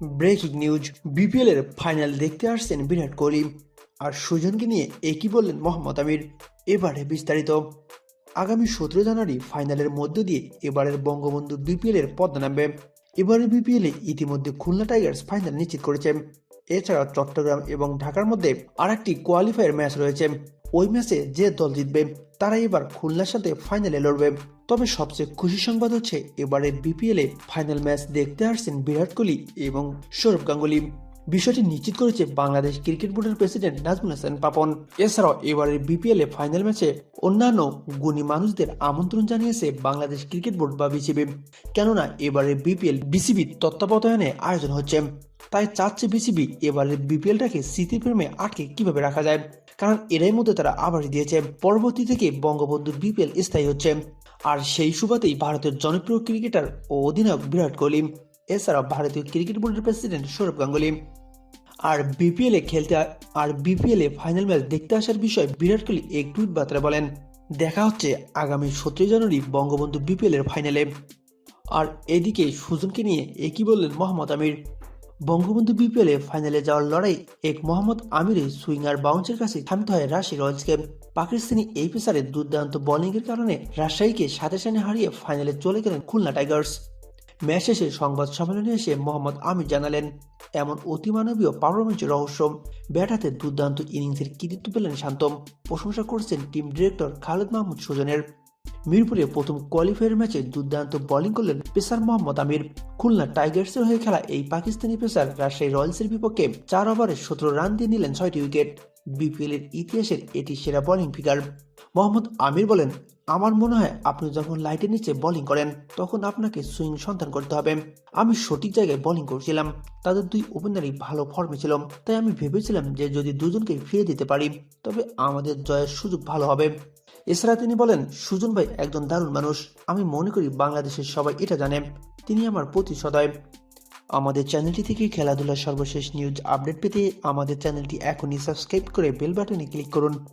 Breaking news BPL এর final দেখতে আসছেন বিরাট কোহলি। আর সুজনকে নিয়ে একই বললেন মোহাম্মদ আমির। এবারে বিস্তারিত। আগামী সতেরো জানুয়ারি ফাইনালের মধ্য দিয়ে এবারের বঙ্গবন্ধু বিপিএল এর পদ্মা নামবে। এবারের বিপিএল এ ইতিমধ্যে খুলনা টাইগার্স ফাইনাল নিশ্চিত করেছে। এছাড়া চট্টগ্রাম এবং ঢাকার মধ্যে আরেকটি কোয়ালিফায়ার ম্যাচ রয়েছে। ওই ম্যাচে যে দল জিতবে তারা এবার খুলনার সাথে ফাইনালে লড়বে। তবে সবচেয়ে খুশি সংবাদ হচ্ছে, এবারের বিপিএল ফাইনাল ম্যাচ দেখতে আসছেন বিরাট কোহলি এবং সৌরভ গাঙ্গুলি। বিষয়টি নিশ্চিত করেছে বাংলাদেশ ক্রিকেট বোর্ডের প্রেসিডেন্ট নাজমুল হাসান পাপন। এছাড়াও এবারের বিপিএল ফাইনাল ম্যাচে অন্যান্য গুণী মানুষদের আমন্ত্রণ জানিয়েছে বাংলাদেশ ক্রিকেট বোর্ড বা বিসিবি। কেননা এবারের বিপিএল, বিসিবি তত্ত্বাবধানে আয়োজন হচ্ছে। তাই চাচ্ছে বিসিবি এবারের বিপিএলটাকে স্মৃতিপ্রেমে আটকে কীভাবে রাখা যায়? কারণ এরই মধ্যে তারা আবার দিয়েছে, পরবর্তী থেকে বঙ্গবন্ধুর বিপিএল স্থায়ী হচ্ছে। আর সেই সুবাদেই ভারতের জনপ্রিয় ক্রিকেটার ও অধিনায়ক বিরাট কোহলি। এছাড়া ভারতীয় ক্রিকেট বোর্ডের প্রেসিডেন্ট সৌরভ গাঙ্গুলি। আর বিপিএল খেলতে আর বিপিএল ফাইনাল ম্যাচ দেখতে আসার বিষয়ে বিরাট কোহলি এক টুইট বার্তায় বলেন, দেখা হচ্ছে আগামী সতেরোই জানুয়ারি বঙ্গবন্ধু বিপিএল এর ফাইনালে আর এদিকে সুজনকে নিয়ে একই বললেন মোহাম্মদ আমির, বঙ্গবন্ধু বিপিএল ফাইনালে যাওয়ার লড়াই এক মোহাম্মদ আমিরের সুইঙ্গার বাউন্সের কাছে থামতে হয় রাশি রয়্যালসকে পাকিস্তানি এই পেসারের দুর্দান্ত বোলিংয়ের কারণে রাজশাহীকে সাথে সাথে হারিয়ে ফাইনালে চলে গেলেন খুলনা টাইগার্স ম্যাচ শেষে সংবাদ সম্মেলনে এসে মোহাম্মদ আমির জানালেন, এমন অতিমানবীয় পারফরমেন্সের রহস্য। ব্যাট হাতে দুর্দান্ত ইনিংসের কৃতিত্ব পেলেন শান্তম। প্রশংসা করেছেন টিম ডিরেক্টর খালেদ মাহমুদ সুজনের। মিরপুরে প্রথম কোয়ালিফায়ার ম্যাচে দুর্দান্ত বোলিং করলেন পেসার মোহাম্মদ আমির। খুলনা টাইগার্সের হয়ে খেলা এই পাকিস্তানি পেসার রাজশাহী রয়্যালসের বিপক্ষে চার ওভারে সতেরো রান দিয়ে নিলেন ছয়টি উইকেট। বিপিএল এর ইতিহাসের এটি সেরা বোলিং ফিগার। মোহাম্মদ আমির বলেন আমার মনে হয় আপনি যখন লাইটের নিচে বোলিং করেন, তখন আপনাকে সুইং সন্ধান করতে হবে। আমি সঠিক জায়গায় বোলিং করছিলাম। তাদের দুই ওপেনারই ভালো ফর্মে ছিল। তাই আমি ভেবেছিলাম যে যদি দুজনকে ফিরে দিতে পারি, তবে আমাদের জয়ের সুযোগ ভালো হবে। এছাড়া তিনি বলেন, সুজন ভাই একজন দারুণ মানুষ। আমি মনে করি বাংলাদেশের সবাই এটা জানে। তিনি আমার প্রতি সদয়। আমাদের চ্যানেলটি থেকে খেলাধুলার সর্বশেষ নিউজ আপডেট পেতে আমাদের চ্যানেলটি এখনই সাবস্ক্রাইব করে বেল বাটনে ক্লিক করুন।